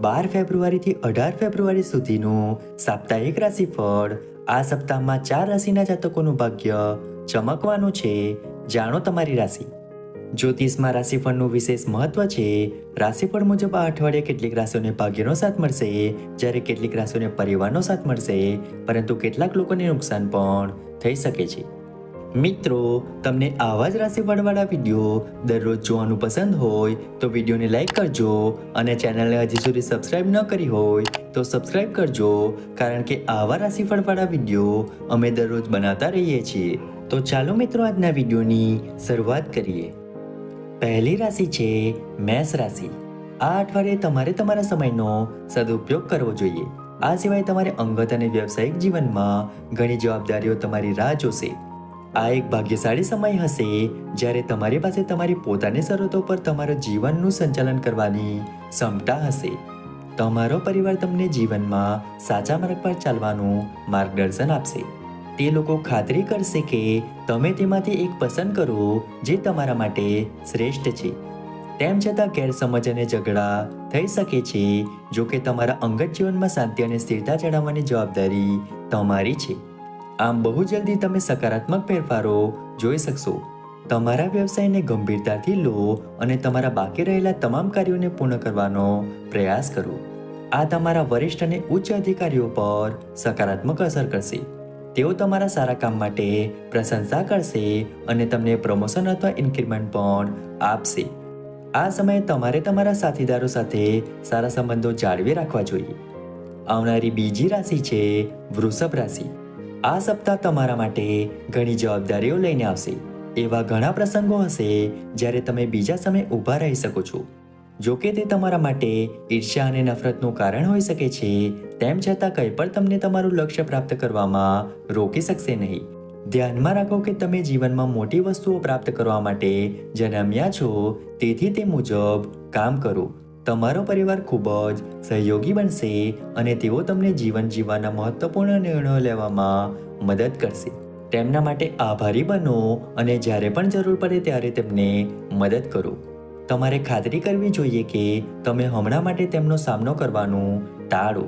બાર ફેબ્રુઆરીથી અઢાર ફેબ્રુઆરી સુધીનું સાપ્તાહિક રાશિફળ. આ સપ્તાહમાં ચાર રાશિના જાતકોનું ભાગ્ય ચમકવાનું છે. જાણો તમારી રાશિ. જ્યોતિષમાં રાશિફળનું વિશેષ મહત્વ છે. રાશિફળ મુજબ આ અઠવાડિયે કેટલીક રાશિઓને ભાગ્યનો સાથ મળશે. જ્યારે કેટલીક રાશિઓને પરિવારનો સાથ મળશે. પરંતુ કેટલાક લોકોને નુકસાન પણ થઈ શકે છે. મિત્રો, તમને આવા જ રાશિફળવાળા વીડિયો દરરોજ જોવાનું પસંદ હોય તો વિડીયોને લાઇક કરજો અને ચેનલને હજી સુધી સબસ્ક્રાઇબ ન કરી હોય તો સબસ્ક્રાઇબ કરજો, કારણ કે આવા રાશિફળવાળા વીડિયો અમે દરરોજ બનાવતા રહીએ છીએ. તો ચાલો મિત્રો, આજના વિડીયોની શરૂઆત કરીએ. પહેલી રાશિ છે મેષ રાશિ. આ અઠવાડિયે તમારે તમારા સમયનો સદુપયોગ કરવો જોઈએ. આ સિવાય તમારે અંગત અને વ્યવસાયિક જીવનમાં ઘણી જવાબદારીઓ તમારી રાહ જોશે. આ એક ભાગ્યશાળી સમય હશે જ્યારે તમારી પાસે તમારી પોતાની શરતો પર તમારા જીવનનું સંચાલન કરવાની ક્ષમતા હશે. તમારો પરિવાર તમને જીવનમાં સાચા માર્ગ પર ચાલવાનું માર્ગદર્શન આપશે. તે લોકો ખાતરી કરશે કે તમે તેમાંથી એક પસંદ કરો જે તમારા માટે શ્રેષ્ઠ છે. તેમ છતાં ગેરસમજ અને ઝઘડા થઈ શકે છે જો કે તમારા અંગત જીવનમાં શાંતિ અને સ્થિરતા જાળવવાની જવાબદારી તમારી છે. આમ બહુ જલ્દી તમે સકારાત્મક ફેરફારો જોઈ શકશો. તમારા વ્યવસાયને ગંભીરતાથી લો અને તમારા બાકી રહેલા તમામ કાર્યોને પૂર્ણ કરવાનો પ્રયાસ કરો. આ તમારા વરિષ્ઠ અને ઉચ્ચ અધિકારીઓ પર સકારાત્મક અસર કરશે. તેઓ તમારા સારા કામ માટે પ્રશંસા કરશે અને તમને પ્રમોશન અથવા ઇન્ક્રીમેન્ટ પણ આપશે. આ સમયે તમારે તમારા સાથીદારો સાથે સારા સંબંધો જાળવી રાખવા જોઈએ. આવનારી બીજી રાશિ છે વૃષભ રાશિ. આ સપ્તાહ તમારા માટે ઘણી જવાબદારીઓ લઈને આવશે. એવા ઘણા પ્રસંગો હશે જ્યારે તમે બીજા સમય ઊભા રહી શકો છો. જો કે તે તમારા માટે ઈર્ષ્યા અને નફરતનું કારણ હોઈ શકે છે, તેમ છતાં કંઈ પણ તમને તમારું લક્ષ્ય પ્રાપ્ત કરવામાં રોકી શકશે નહીં. ધ્યાનમાં રાખો કે તમે જીવનમાં મોટી વસ્તુઓ પ્રાપ્ત કરવા માટે જન્મ્યા છો, તેથી તે મુજબ કામ કરો. તમારો પરિવાર ખૂબ જ સહયોગી બનશે અને તેઓ તમને જીવન જીવવાના મહત્વપૂર્ણ નિર્ણયો લેવામાં મદદ કરશે. તેમના માટે આભારી બનો અને જ્યારે પણ જરૂર પડે ત્યારે તેમને મદદ કરો. તમારે ખાતરી કરવી જોઈએ કે તમે હમણાં માટે તેમનો સામનો કરવાનું ટાળો.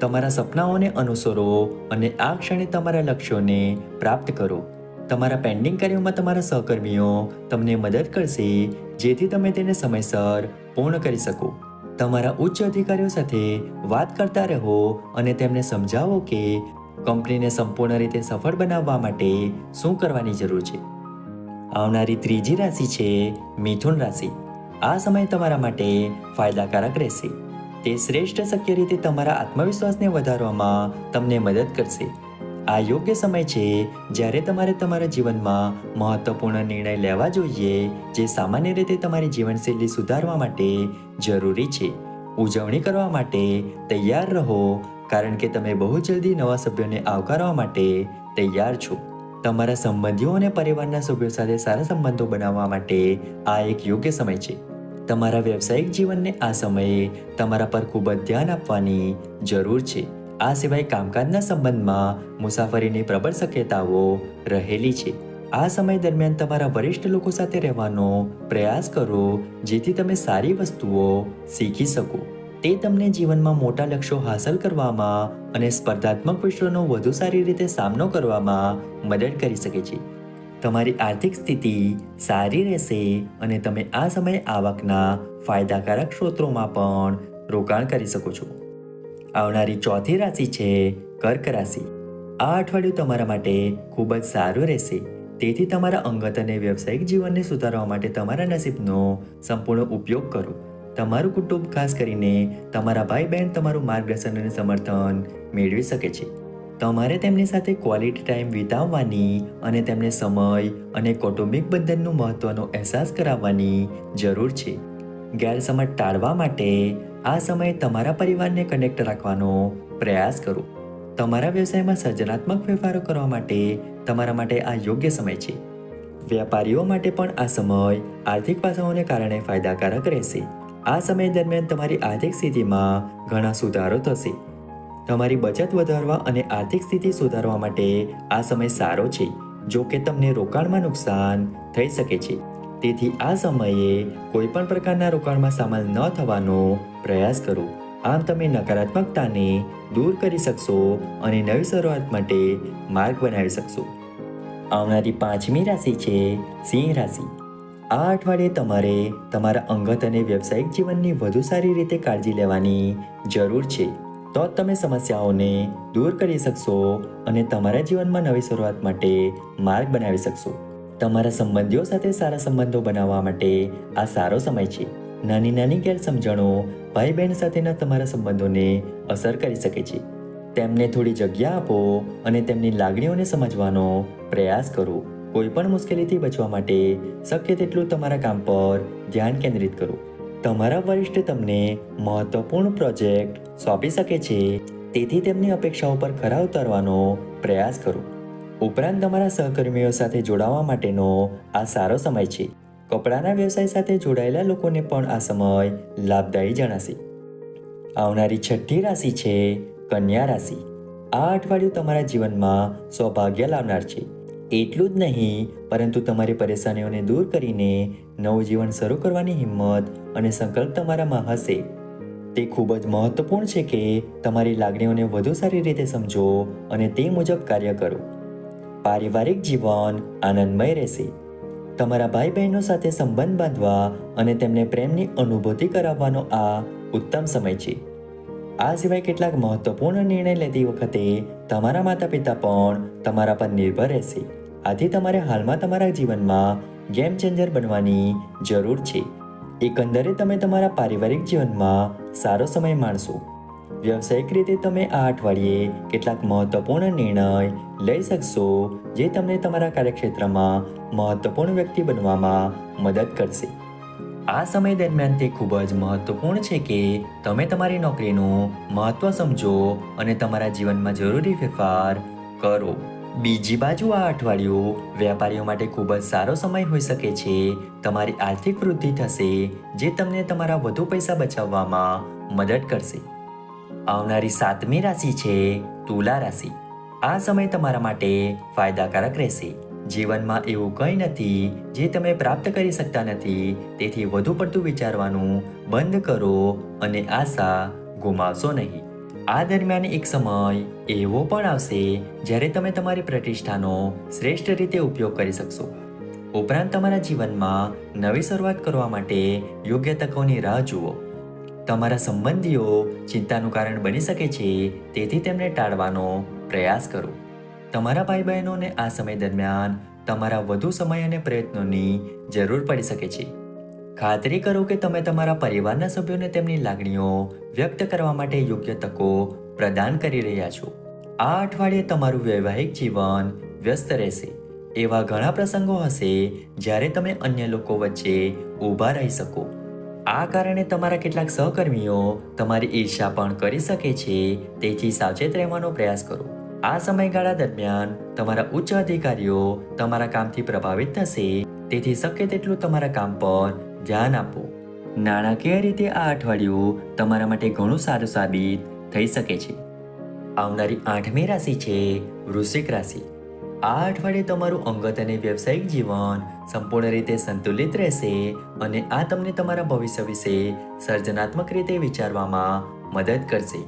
તમારા સપનાઓને અનુસરો અને આ ક્ષણે તમારા લક્ષ્યોને પ્રાપ્ત કરો. તમારા પેન્ડિંગ કાર્યોમાં તમારા સહકર્મીઓ તમને મદદ કરશે, જેથી તમે તેને સમયસર પૂર્ણ કરી શકો. તમારા ઉચ્ચ અધિકારીઓ સાથે વાત કરતા રહો અને તેમને સમજાવો કે કંપનીને સંપૂર્ણ રીતે સફળ બનાવવા માટે શું કરવાની જરૂર છે. આવનારી ત્રીજી રાશિ છે મિથુન રાશિ. આ સમય તમારા માટે ફાયદાકારક રહેશે. તે શ્રેષ્ઠ શક્ય રીતે તમારા આત્મવિશ્વાસને વધારવામાં તમને મદદ કરશે. આ યોગ્ય સમય છે જ્યારે તમારે તમારા જીવનમાં મહત્વપૂર્ણ નિર્ણય લેવા જોઈએ, જે સામાન્ય રીતે તમારી જીવનશૈલી સુધારવા માટે જરૂરી છે. ઉજવણી કરવા માટે તૈયાર રહો, કારણ કે તમે બહુ જલ્દી નવા સભ્યોને આવકારવા માટે તૈયાર છો. તમારા સંબંધીઓ અને પરિવારના સભ્યો સાથે સારા સંબંધો બનાવવા માટે આ એક યોગ્ય સમય છે. તમારા વ્યવસાયિક જીવનને આ સમયે તમારા પર ખૂબ જ ધ્યાન આપવાની જરૂર છે. આ સિવાય કામકાજના સંબંધમાં મુસાફરીની પ્રબળ શક્યતાઓ રહેલી છે. આ સમય દરમિયાન તમારા વરિષ્ઠ લોકો સાથે રહેવાનો પ્રયાસ કરો, જેથી તમે સારી વસ્તુઓ શીખી શકો. તે તમને જીવનમાં મોટા લક્ષ્યો હાંસલ કરવામાં અને સ્પર્ધાત્મક વિશ્વનો વધુ સારી રીતે સામનો કરવામાં મદદ કરી શકે છે. તમારી આર્થિક સ્થિતિ સારી રહેશે અને તમે આ સમયે આવકના ફાયદાકારક સ્ત્રોતોમાં પણ રોકાણ કરી શકો છો. આવનારી ચોથી રાશિ છે કર્ક રાશિ. આ અઠવાડિયું તમારા માટે ખૂબ જ સારું રહેશે. તેથી તમારા અંગત અને વ્યવસાયિક જીવનને સુધારવા માટે તમારા નસીબનો સંપૂર્ણ ઉપયોગ કરો. તમારું કુટુંબ ખાસ કરીને તમારા ભાઈ બહેન તમારું માર્ગદર્શન અને સમર્થન મેળવી શકે છે. તમારે તેમની સાથે ક્વોલિટી ટાઈમ વિતાવવાની અને તેમને સમય અને કૌટુંબિક બંધનનું મહત્વનો અહેસાસ કરાવવાની જરૂર છે. ગેરસમજ ટાળવા માટે આ સમયે તમારા પરિવારને કનેક્ટ રાખવાનો પ્રયાસ કરો. તમારા વ્યવસાયમાં સર્જનાત્મક ફેરફારો કરવા માટે તમારા માટે આ યોગ્ય સમય છે. વેપારીઓ માટે પણ આ સમય આર્થિક પાસાઓને કારણે ફાયદાકારક રહેશે. આ સમય દરમિયાન તમારી આર્થિક સ્થિતિમાં ઘણા સુધારો થશે. તમારી બચત વધારવા અને આર્થિક સ્થિતિ સુધારવા માટે આ સમય સારો છે, જો કે તમને રોકાણમાં નુકસાન થઈ શકે છે. તેથી આ સમયે કોઈ પણ પ્રકારના રોકાણમાં સામેલ ન થવાનો પ્રયાસ કરો. આમ તમે નકારાત્મકતાને દૂર કરી શકશો અને નવી શરૂઆત માટે માર્ગ બનાવી શકશો. આવનારી પાંચમી રાશિ છે સિંહ રાશિ. આ અઠવાડિયે તમારે તમારા અંગત અને વ્યવસાયિક જીવનની વધુ સારી રીતે કાળજી લેવાની જરૂર છે. તો જ તમે સમસ્યાઓને દૂર કરી શકશો અને તમારા જીવનમાં નવી શરૂઆત માટે માર્ગ બનાવી શકશો. તમારા સંબંધીઓ સાથે સારા સંબંધો બનાવવા માટે આ સારો સમય છે. નાની નાની ગેરસમજણો ભાઈ બહેન સાથેના તમારા સંબંધોને અસર કરી શકે છે. તેમને થોડી જગ્યા આપો અને તેમની લાગણીઓને સમજવાનો પ્રયાસ કરો. કોઈ પણ મુશ્કેલીથી બચવા માટે શક્ય તેટલું તમારા કામ પર ધ્યાન કેન્દ્રિત કરો. તમારા વરિષ્ઠ તમને મહત્વપૂર્ણ પ્રોજેક્ટ સોંપી શકે છે. તેથી તેમની અપેક્ષાઓ પર ખરા ઉતારવાનો પ્રયાસ કરો. ઉપરાંત તમારા સહકર્મીઓ સાથે જોડાવા માટેનો આ સારો સમય છે. કપડાના વ્યવસાય સાથે જોડાયેલા લોકોને પણ આ સમય લાભદાયી જણાશે. આવનારી છઠ્ઠી રાશિ છે કન્યા રાશિ. આ અઠવાડિયું તમારા જીવનમાં સૌભાગ્ય લાવનાર છે. એટલું જ નહીં, પરંતુ તમારી પરેશાનીઓને દૂર કરીને નવું જીવન શરૂ કરવાની હિંમત અને સંકલ્પ તમારામાં હશે. તે ખૂબ જ મહત્વપૂર્ણ છે કે તમારી લાગણીઓને વધુ સારી રીતે સમજો અને તે મુજબ કાર્ય કરો. પારિવારિક જીવન આનંદમય રહેશે. તમારા ભાઈ બહેનો સાથે સંબંધ બાંધવા અને તેમને પ્રેમની અનુભૂતિ કરાવવાનો આ ઉત્તમ સમય છે. આ સિવાય કેટલાક મહત્વપૂર્ણ નિર્ણય લેતી વખતે તમારા માતા પિતા પણ તમારા પર નિર્ભર રહેશે. આથી તમારે હાલમાં તમારા જીવનમાં ગેમ ચેન્જર બનવાની જરૂર છે. એકંદરે તમે તમારા પારિવારિક જીવનમાં સારો સમય માણશો. વ્યવસાયિક રીતે તમે આ અઠવાડિયે કેટલાક મહત્વપૂર્ણ નિર્ણય લઈ શકશો, જે તમને તમારા કાર્યક્ષેત્રમાં મહત્વપૂર્ણ વ્યક્તિ બનવામાં મદદ કરશે. આ સમય દરમિયાન તે ખૂબ જ મહત્વપૂર્ણ છે કે તમે તમારી નોકરીનું મહત્વ સમજો અને તમારા જીવનમાં જરૂરી ફેરફાર કરો. બીજી બાજુ આ અઠવાડિયું વેપારીઓ માટે ખૂબ જ સારો સમય હોઈ શકે છે. તમારી આર્થિક વૃદ્ધિ થશે, જે તમને તમારા વધુ પૈસા બચાવવામાં મદદ કરશે. આવનારી સાતમી રાશિ છે તુલા રાશિ. આ સમય તમારા માટે ફાયદાકારક રહેશે. જીવનમાં એવું કંઈ નથી જે તમે પ્રાપ્ત કરી શકતા નથી, તેથી વધુ પડતું વિચારવાનું બંધ કરો અને આશા ગુમાવશો નહીં. આ દરમિયાન એક સમય એવો પણ આવશે જ્યારે તમે તમારી પ્રતિષ્ઠાનો શ્રેષ્ઠ રીતે ઉપયોગ કરી શકશો. ઉપરાંત તમારા જીવનમાં નવી શરૂઆત કરવા માટે યોગ્ય તકોની રાહ જુઓ. તમારા સંબંધીઓ ચિંતાનું કારણ બની શકે છે, તેથી તેમને ટાળવાનો પ્રયાસ કરો. તમારા ભાઈ બહેનોને આ સમય દરમિયાન તમારા વધુ સમય અને પ્રયત્નોની જરૂર પડી શકે છે. ખાતરી કરો કે તમે તમારા પરિવારના સભ્યોને તેમની લાગણીઓ વ્યક્ત કરવા માટે યોગ્ય તકો પ્રદાન કરી રહ્યા છો. આ અઠવાડિયે તમારું વૈવાહિક જીવન વ્યસ્ત રહેશે. એવા ઘણા પ્રસંગો હશે જ્યારે તમે અન્ય લોકો વચ્ચે ઊભા રહી શકો. આ કારણે તમારા કેટલાક સહકર્મીઓ તમારી ઈર્ષા પણ કરી શકે છે, તેથી સાવચેત રહેવાનો પ્રયાસ કરો. આ સમયગાળા દરમિયાન તમારા ઉચ્ચ અધિકારીઓ તમારા કામથી પ્રભાવિત થશે, તેથી શક્ય તેટલું તમારા કામ પર ધ્યાન આપો. નાણાકીય રીતે આ અઠવાડિયું તમારા માટે ઘણું સારું સાબિત થઈ શકે છે. આવનારી આઠમી રાશિ છે વૃશ્ચિક રાશિ. આ અઠવાડિયે તમારું અંગત અને વ્યવસાયિક જીવન સંપૂર્ણ રીતે સંતુલિત રહેશે અને આ તમને તમારા ભવિષ્ય વિશે સર્જનાત્મક રીતે વિચારવામાં મદદ કરશે.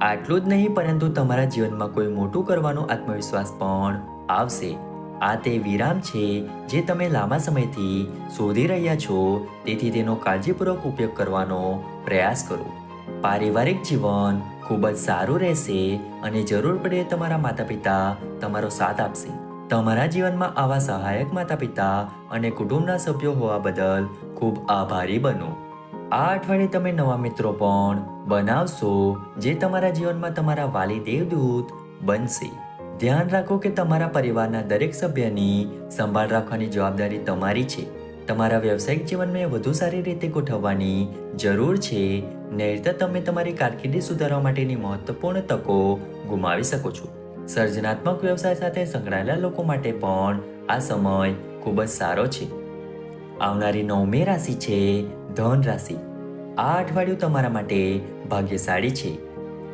આટલું જ નહીં, પરંતુ તમારા જીવનમાં કોઈ મોટું કરવાનો આત્મવિશ્વાસ પણ આવશે. આ તે વિરામ છે જે તમે લાંબા સમયથી શોધી રહ્યા છો, તેથી તેનો કાળજીપૂર્વક ઉપયોગ કરવાનો પ્રયાસ કરો. પારિવારિક જીવન ખૂબ જ સારું રહેશે અને જરૂર પડે તમારા માતા પિતા તમારો સાથ આપશે. તમારા જીવનમાં આવા સહાયક માતા પિતા અને કુટુંબના સભ્યો હોવા બદલ ખૂબ આભારી બનો. આ અઠવાડિયે તમે નવા મિત્રો પણ બનાવશો જે તમારા જીવનમાં તમારા વાલી દેવદૂત બનશે. ધ્યાન રાખો કે તમારા પરિવારના દરેક સભ્યની સંભાળ રાખવાની જવાબદારી તમારી છે. તમારા વ્યવસાયિક જીવનને વધુ સારી રીતે ગોઠવવાની જરૂર છે. નહીતર તમે તમારી કારકિર્દી સુધારવા માટેની મહત્વપૂર્ણ તકો ગુમાવી શકો છો. સર્જનાત્મક વ્યવસાય સાથે સંકળાયેલા લોકો માટે પણ આ સમય ખૂબ જ સારો છે. આવનારી નવમી રાશિ છે ધન રાશિ. આ અઠવાડિયું તમારા માટે ભાગ્યશાળી છે.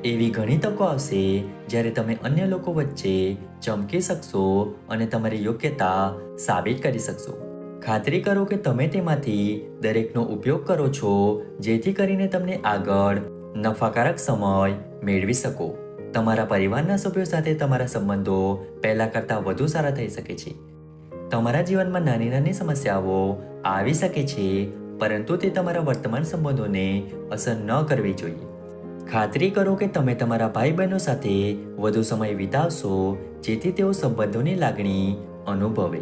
એવી ઘણી તકો આવશે જ્યારે તમે અન્ય લોકો વચ્ચે ચમકી શકશો અને તમારી યોગ્યતા સાબિત કરી શકશો. ખાતરી કરો કે તમે તેમાંથી દરેકનો ઉપયોગ કરો છો, જેથી કરીને તમને આગળ નફાકારક સમય મેળવી શકો. તમારા પરિવારના સભ્યો સાથે તમારા સંબંધો પહેલાં કરતાં વધુ સારા થઈ શકે છે. તમારા જીવનમાં નાની નાની સમસ્યાઓ આવી શકે છે, પરંતુ તે તમારા વર્તમાન સંબંધોને અસર ન કરવી જોઈએ. ખાતરી કરો કે તમે તમારા ભાઈ બહેનો સાથે વધુ સમય વિતાવશો, જેથી તેઓ સંબંધોની લાગણી અનુભવે.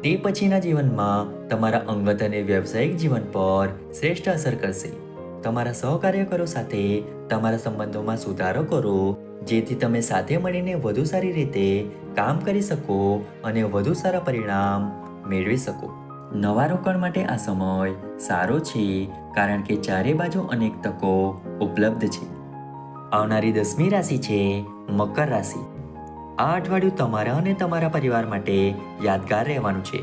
તે પછીના જીવનમાં તમારા અંગત અને વ્યવસાયિક જીવન પર શ્રેષ્ઠ અસર કરશે. તમારા સહકાર્યકરો સાથે તમારા સંબંધોમાં સુધારો કરો જેથી તમે સાથે મળીને વધુ સારી રીતે કામ કરી શકો અને વધુ સારા પરિણામ મેળવી શકો. નવા રોકાણ માટે આ સમય સારો છે, કારણ કે ચારે બાજુ અનેક તકો ઉપલબ્ધ છે. આવનારી દસમી રાશિ છે મકર રાશિ. આ અઠવાડિયું તમારા અને તમારા પરિવાર માટે યાદગાર રહેવાનું છે.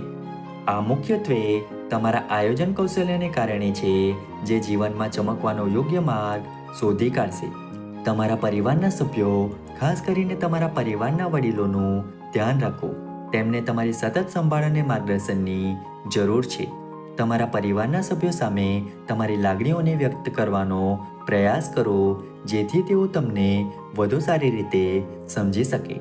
આ મુખ્યત્વે તમારા આયોજન કૌશલ્યને કારણે છે, જે જીવનમાં ચમકવાનો યોગ્ય માર્ગ શોધી કાઢશે. તમારા પરિવારના સભ્યો, ખાસ કરીને તમારા પરિવારના વડીલોનું ધ્યાન રાખો. તેમને તમારી સતત સંભાળ અને માર્ગદર્શનની જરૂર છે. તમારા પરિવારના સભ્યો સામે તમારી લાગણીઓને વ્યક્ત કરવાનો પ્રયાસ કરો, જેથી તેઓ તમને વધુ સારી રીતે સમજી શકે.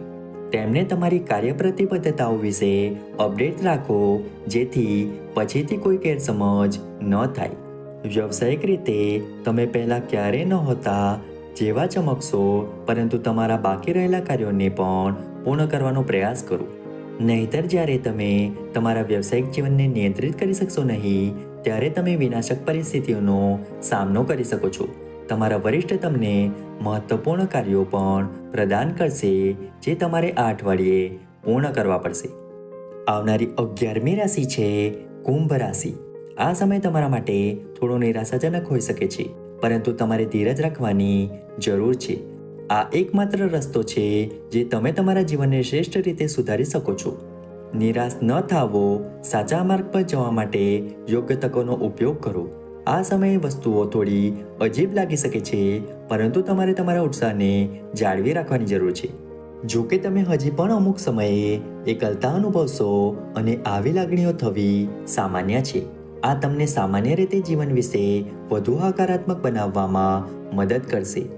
તેમને તમારી કાર્ય પ્રતિબદ્ધતાઓ વિશે અપડેટ રાખો, જેથી પછીથી કોઈ ગેરસમજ ન થાય. વ્યવસાયિક રીતે તમે પહેલાં ક્યારેય નહોતા જેવા ચમકશો પરંતુ તમારા બાકી રહેલા કાર્યોને પણ પૂર્ણ કરવાનો પ્રયાસ કરો. નહીતર જ્યારે તમે તમારા વ્યવસાયિક જીવનને નિયંત્રિત કરી શકશો નહીં, ત્યારે તમે વિનાશક પરિસ્થિતિઓનો સામનો કરી શકો છો. તમારા વરિષ્ઠ તમને મહત્વપૂર્ણ કાર્યો પણ પ્રદાન કરશે, જે તમારે આ અઠવાડિયે પૂર્ણ કરવા પડશે. આવનારી અગિયારમી રાશિ છે, કુંભ રાશિ. આ સમય તમારા માટે થોડો નિરાશાજનક હોઈ શકે છે. પરંતુ તમારે ધીરજ રાખવાની જરૂર છે. આ એકમાત્ર રસ્તો છે જે તમે તમારા જીવનને શ્રેષ્ઠ રીતે સુધારી શકો છો. નિરાશ ન થાવો, સાચા માર્ગ પર જવા માટે યોગ્ય તકોનો ઉપયોગ કરો. આ સમયે વસ્તુઓ થોડી અજીબ લાગી શકે છે, પરંતુ તમારે તમારા ઉત્સાહને જાળવી રાખવાની જરૂર છે. જો કે તમે હજી પણ અમુક સમયે એકલતા અનુભવશો અને આવી લાગણીઓ થવી સામાન્ય છે. આ તમને સામાન્ય રીતે જીવન વિશે વધુ હકારાત્મક બનાવવામાં મદદ કરશે.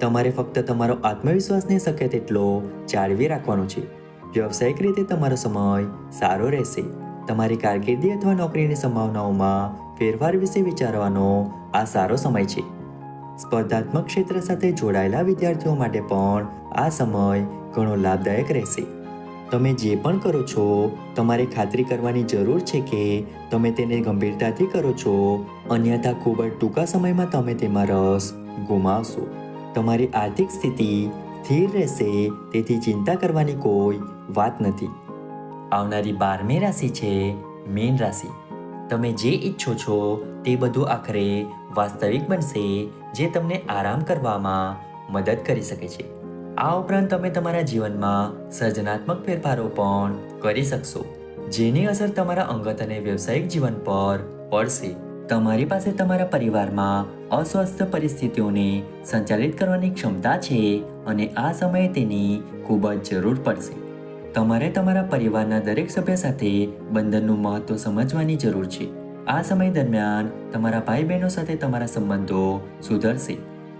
તમારે ફક્ત તમારો આત્મવિશ્વાસને શક્ય તેટલો જાળવી રાખવાનો છે. વ્યવસાયિક રીતે તમારો સમય સારો રહેશે. તમારી કારકિર્દી અથવા નોકરીની સંભાવનાઓમાં ફેરફાર વિશે વિચારવાનો આ સારો સમય છે. સ્પર્ધાત્મક ક્ષેત્ર સાથે જોડાયેલા વિદ્યાર્થીઓ માટે પણ આ સમય ઘણો લાભદાયક રહેશે. તમે જે પણ કરો છો, તમારે ખાતરી કરવાની જરૂર છે કે તમે તેને ગંભીરતાથી કરો છો. અન્યથા ખૂબ જ ટૂંકા સમયમાં તમે તેમાં રસ ગુમાવશો. તમારી આર્થિક સ્થિતિ સ્થિર રહેશે, તેથી ચિંતા કરવાની કોઈ વાત નથી. આવનારી બારમી રાશિ છે મીન રાશિ. તમે જે ઈચ્છો છો તે બધું આખરે વાસ્તવિક બનશે, જે તમને આરામ કરવામાં મદદ કરી શકે છે. આ ઉપરાંત તમે તમારા જીવનમાં સર્જનાત્મક ફેરફારો પણ કરી શકશો, જેની અસર તમારા અંગત અને વ્યવસાયિક જીવન પર પડશે. તમારી પાસે તમારા પરિવારમાં અસ્વસ્થ પરિસ્થિતિઓને સંચાલિત કરવાની ક્ષમતા છે અને આ સમયે તેની ખૂબ જ જરૂર પડશે. તમારે તમારા પરિવારના દરેક સભ્ય સાથે બંધનનું મહત્વ સમજવાની જરૂર છે. આ સમય દરમિયાન તમારા ભાઈ બહેનો સાથે તમારા સંબંધો સુધરશે.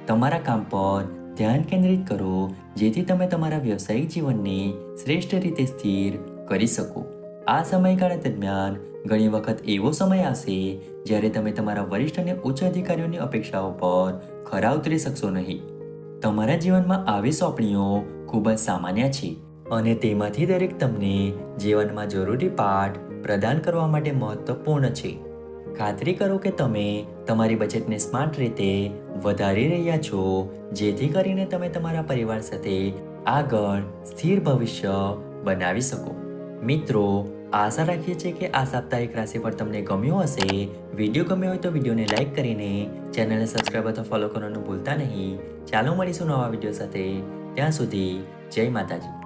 તમારા કામ પર ધ્યાન કેન્દ્રિત કરો, જેથી તમે તમારા વ્યવસાયિક જીવનને શ્રેષ્ઠ રીતે સ્થિર કરી શકો. આ સમયગાળા દરમિયાન ઘણી વખત એવો સમય આવશે, જ્યારે તમે તમારા વરિષ્ઠ અને ઉચ્ચ અધિકારીઓની અપેક્ષાઓ પર ખરા ઉતરી શકશો નહીં. તમારા જીવનમાં આવી સોંપણીઓ ખૂબ જ સામાન્ય છે અને તેમાંથી દરેક તમને જીવનમાં જરૂરી પાઠ પ્રદાન કરવા માટે મહત્વપૂર્ણ છે. ખાતરી કરો કે તમે તમારી બચતને સ્માર્ટ રીતે વધારી રહ્યા છો, જેથી કરીને તમે તમારા પરિવાર સાથે આગળ સ્થિર ભવિષ્ય બનાવી શકો. મિત્રો, આશા રાખીએ છીએ કે આ સાપ્તાહિક રાશિફળ તમને ગમ્યું હશે. વીડિયો ગમ્યો હોય તો વિડીયોને લાઇક કરીને ચેનલને સબસ્ક્રાઈબ અથવા ફોલો કરવાનું ભૂલતા નહીં. ચાલો મળીશું નવા વીડિયો સાથે. ત્યાં સુધી જય માતાજી.